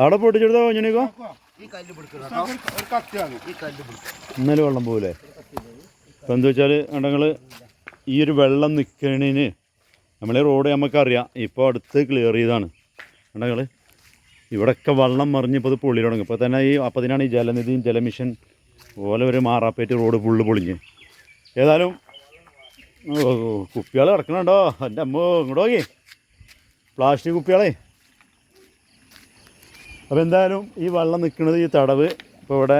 അവിടെ പൊട്ടിച്ചെടുത്താ കുഞ്ഞുണിക്കോ ഈ കല്ല് പിടിക്കണം ഒരു കത്തിയാണ് ഈ കല്ല് പിടിക്കണം ഇന്നലെ വെള്ളം പോകൂലേ ഇപ്പം എന്താ വെച്ചാൽ ഞങ്ങൾ ഈ ഒരു വെള്ളം നിൽക്കണേന് നമ്മളെ റോഡ് നമുക്കറിയാം. ഇപ്പോൾ അടുത്ത് ക്ലിയർ ചെയ്താണ്. ഞങ്ങൾ ഇവിടെയൊക്കെ വെള്ളം മറിഞ്ഞിപ്പോൾ ഇത് പൊള്ളി തുടങ്ങും. ഇപ്പോൾ തന്നെ ഈ അപ്പത്തിനാണ് ഈ ജലനിധിയും ജലമിഷൻ പോലെ ഒരു മാറാപ്പേറ്റ് റോഡ് ഫുള്ള് പൊളിഞ്ഞ്. ഏതായാലും കുപ്പികൾ കിടക്കണുണ്ടോ? എന്റെ അമ്മ ഇങ്ങോട്ട് നോക്കി. പ്ലാസ്റ്റിക് കുപ്പികളെ. അപ്പോൾ എന്തായാലും ഈ വെള്ളം നിൽക്കുന്നത് ഈ തടവ് ഇപ്പോൾ ഇവിടെ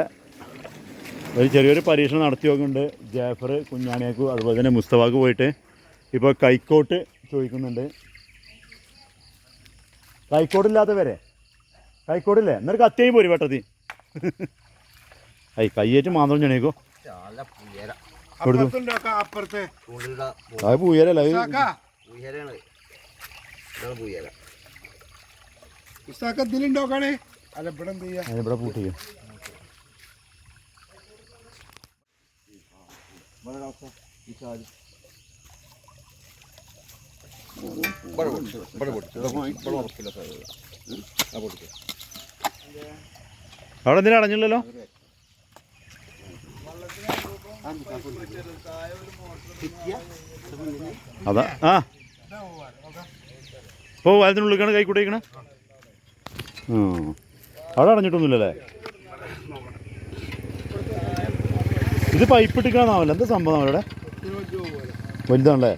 ഒരു ചെറിയൊരു പരീക്ഷണം നടത്തി നോക്കുന്നുണ്ട്. ജാഫർ കുഞ്ഞാണിയാക്കു അതുപോലെ തന്നെ മുസ്തഫാക്ക് പോയിട്ട് ഇപ്പോൾ കൈക്കോട്ട് ചോദിക്കുന്നുണ്ട്. കൈക്കോട്ടില്ലാത്തവരെ കൈക്കോട്ടില്ലേ എന്നൊരു കത്തിയായി പോരും വെട്ടത്തി ഐ കയ്യേറ്റ് മാത്രം ചെണീക്കോ അപ്പുറത്ത് പുയര. അപ്പുറത്തുണ്ടോ അപ്പുറത്തെ? തുള്ളിയുടെ അത് പൂയരല്ല ഉസ്താക്കാ, ഇതിലുണ്ടോക്കാണേ അല്ല ഇവിടെ എന്ത് ചെയ്യാ? അവിടെ എന്തിനാ അടഞ്ഞില്ലല്ലോ? അതാ ആ. ഇപ്പോൾ വലത്തിനുള്ളിലേക്കാണ് കൈ കൂട്ടിക്കണേ ആ അവിടെ അടഞ്ഞിട്ടൊന്നുമില്ലല്ലേ? ഇത് പൈപ്പ് ഇട്ടിക്കണമെന്നാവില്ല എന്താ സംഭവം അവരുടെ വലുതാണല്ലേ?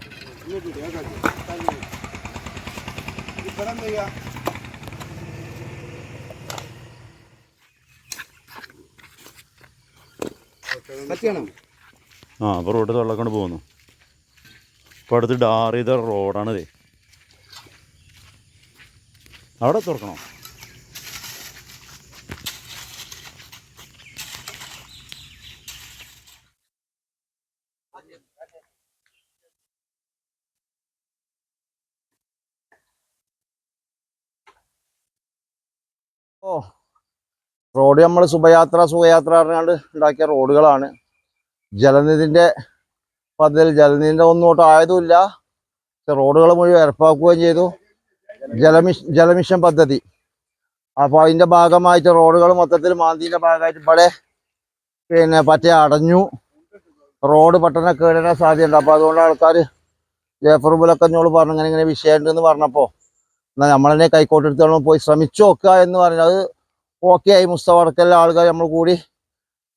ആ അപ്പോൾ റോഡ് തള്ളക്കൊണ്ട് പോകുന്നു. ഇപ്പോൾ അടുത്ത് ഡാർ ചെയ്ത റോഡാണിത്. അവിടെ തുറക്കണോ? ഓ റോഡ് നമ്മൾ സുഭയാത്ര സുഖയാത്ര പറഞ്ഞാണ്ട് ഉണ്ടാക്കിയ റോഡുകളാണ്. ജലനിധിന്റെ പദ്ധതി ജലനിധിന്റെ തൊട്ട് ആയതുമില്ല റോഡുകൾ മുഴുവൻ ഏർപ്പാക്കുകയും ചെയ്തു. ജലമിഷ് ജലമിഷൻ പദ്ധതി. അപ്പോൾ അതിന്റെ ഭാഗമായിട്ട് റോഡുകൾ മൊത്തത്തിൽ മാന്തിന്റെ ഭാഗമായിട്ട് ഇവിടെ പിന്നെ പറ്റ അടഞ്ഞു. റോഡ് പെട്ടെന്ന് കേടാൻ സാധ്യതയുണ്ട്. അപ്പോൾ അതുകൊണ്ട് ആൾക്കാർ ജയഫർബുലൊക്കെ എന്നോട് പറഞ്ഞു ഇങ്ങനെ ഇങ്ങനെ വിഷയമുണ്ടെന്ന് പറഞ്ഞപ്പോൾ എന്നാൽ നമ്മൾ തന്നെ കൈക്കോട്ടെടുത്തോളം പോയി ശ്രമിച്ചു നോക്കുക എന്ന് പറഞ്ഞാൽ അത് ഓക്കെ ആയി. മുസ്തഫ അടക്കമുള്ള ആൾക്കാർ നമ്മൾ കൂടി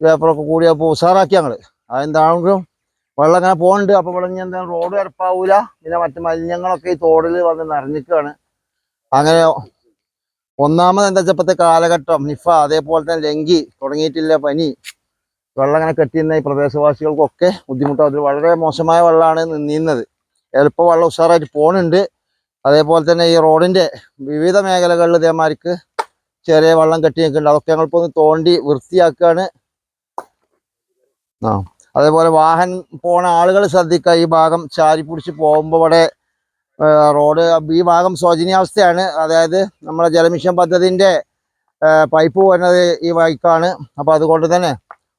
പേപ്പറൊക്കെ കൂടി അപ്പോൾ ഉഷാറാക്കി ഞങ്ങൾ. അതെന്താണെങ്കിലും വെള്ളം അങ്ങനെ പോകുന്നുണ്ട് അപ്പോൾ ഇവിടെ ഇനി എന്താ റോഡ് കിടപ്പാവൂല പിന്നെ മറ്റു മലിനങ്ങളൊക്കെ ഈ തോടിൽ വന്ന് നിറഞ്ഞിക്കുകയാണ് അങ്ങനെ ഒന്നാമത് എന്താ വെച്ചപ്പോഴത്തെ കാലഘട്ടം നിഫ അതേപോലെ തന്നെ ലങ്കി തുടങ്ങിയിട്ടില്ല പനി. വെള്ളം കെട്ടി കെട്ടിയുന്ന ഈ പ്രദേശവാസികൾക്കൊക്കെ ബുദ്ധിമുട്ടാവും വളരെ മോശമായ വെള്ളമാണ് നിന്നിരുന്നത്. എളുപ്പ വെള്ളം ഉഷാറായിട്ട് പോകുന്നുണ്ട് അതേപോലെ തന്നെ ഈ റോഡിന്റെ വിവിധ മേഖലകളിൽ ഇതേമാർക്ക് ചെറിയ വെള്ളം കെട്ടി നിൽക്കുന്നുണ്ട്. അതൊക്കെ ഞങ്ങൾ ഒന്ന് തോണ്ടി വൃത്തിയാക്കുകയാണ്. ആ അതേപോലെ വാഹനം പോണ ആളുകൾ ശ്രദ്ധിക്കുക. ഈ ഭാഗം ചാരി പിടിച്ച് പോകുമ്പോൾ ഇവിടെ റോഡ് ഈ ഭാഗം ശോചനീയാവസ്ഥയാണ്. അതായത് നമ്മളെ ജലമിഷൻ പദ്ധതിന്റെ പൈപ്പ് വരുന്നത് ഈ വൈക്കാണ് അപ്പോൾ അതുകൊണ്ട് തന്നെ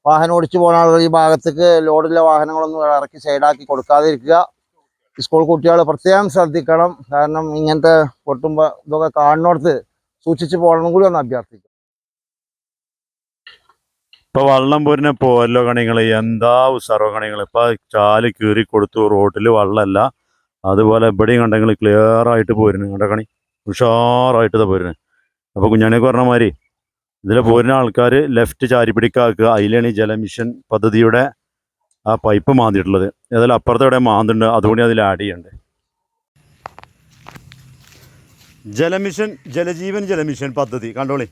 വാഹനം ഓടിച്ചു പോകുന്ന ആളുകൾ ഈ ഭാഗത്തേക്ക് ലോഡിലെ വാഹനങ്ങളൊന്നും ഇറക്കി സൈഡാക്കി കൊടുക്കാതിരിക്കുക. സ്കൂൾ കുട്ടികൾ പ്രത്യേകം ശ്രദ്ധിക്കണം. കാരണം ഇങ്ങനത്തെ പൊട്ടുമ്പോൾ ഇതൊക്കെ കാണുന്നിടത്ത് സൂക്ഷിച്ച് പോകണം കൂടി ഒന്ന് അഭ്യർത്ഥിക്കും ഇപ്പൊ വള്ളംപൂരിനെ പോരിനെ പോരല്ലോ കണിങ്ങൾ എന്താ ഉസാറോ കണികൾ ഇപ്പൊ ചാൽ കീറി കൊടുത്തു. റോട്ടിൽ വള്ളമല്ല അതുപോലെ എവിടെയും കണ്ടെങ്കിൽ ക്ലിയർ ആയിട്ട് പോരുന്നു. കണ്ട കണി? ഉഷാറായിട്ട് പോരുന്നു. അപ്പൊ കുഞ്ഞാണിക്ക് പറഞ്ഞ മാതിരി ഇതിൽ പോരുന്ന ആൾക്കാർ ലെഫ്റ്റ് ചാരി പിടിക്കാക്കുക അതിലാണ് ജലമിഷൻ പദ്ധതിയുടെ ആ പൈപ്പ് മാന്തിയിട്ടുള്ളത്. ഏതായാലും അപ്പുറത്തെ ഇവിടെ മാന്തുണ്ട്. അതുകൂടി അതിൽ ആഡ് ചെയ്യണ്ട് ജലമിഷൻ ജലജീവൻ ജലമിഷൻ പദ്ധതി. കണ്ടോളി.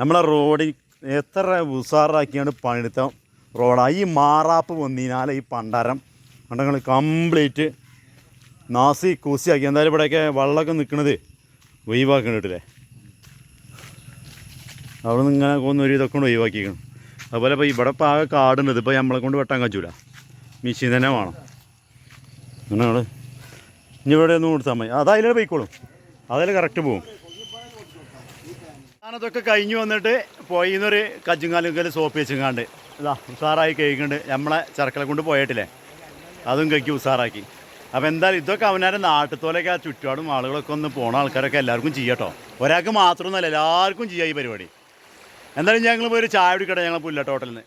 നമ്മളെ റോഡിൽ എത്ര ഉസാറാക്കിയാണ് പണിയെടുത്ത റോഡാണ് ഈ മാറാപ്പ് വന്നതിനാൽ ഈ പണ്ടാരം. പണ്ടങ്ങൾ കംപ്ലീറ്റ് നാസി കൂസിയാക്കി. എന്തായാലും ഇവിടെയൊക്കെ വെള്ളമൊക്കെ നിൽക്കുന്നത് ഒഴിവാക്കണിട്ടില്ലേ അവിടെ നിന്ന് ഇങ്ങനെ കൊന്ന് ഒരു ഇതൊക്കെ കൊണ്ട് ഒഴിവാക്കിക്കണം അതുപോലെ ഇപ്പോൾ ഇവിടെ ഇപ്പോൾ ആകെ കാടുണ്ട്. ഇതിപ്പോൾ നമ്മളെ കൊണ്ട് വെട്ടാൻ കഴിയൂല. മെഷീൻ തന്നെ വേണം അവിടെ ഇനി ഇവിടെ ഒന്നും കൊടുത്താൽ മതി. അത് അതിലേ പോയിക്കോളും. അതിൽ കറക്റ്റ് പോകും ഞാനതൊക്കെ കഴിഞ്ഞ് വന്നിട്ട് പോയി എന്നൊരു കജ്ജുങ്കാലും സോപ്പ് വെച്ചുങ്ങാണ്ട്. ഇതാ ഉസാറായി കഴിക്കുന്നുണ്ട് നമ്മളെ ചെറുക്കളെ കൊണ്ട് പോയിട്ടില്ലേ? അതും കഴിക്കും ഉസാറാക്കി. അപ്പോൾ എന്തായാലും ഇതൊക്കെ അവനാരെ നാട്ടുത്തോലൊക്കെ ആ ചുറ്റുപാടും ആളുകളൊക്കെ ഒന്ന് പോണ ആൾക്കാരൊക്കെ എല്ലാവർക്കും ചെയ്യട്ടോ ഒരാൾക്ക് മാത്രമൊന്നുമല്ല എല്ലാവർക്കും ചെയ്യാം ഈ പരിപാടി. എന്തായാലും ഞങ്ങൾ പോയി ഒരു ചായ കുടിക്കട്ടെ ഞങ്ങൾ പുല്ലട്ട ഹോട്ടലിൽ നിന്ന്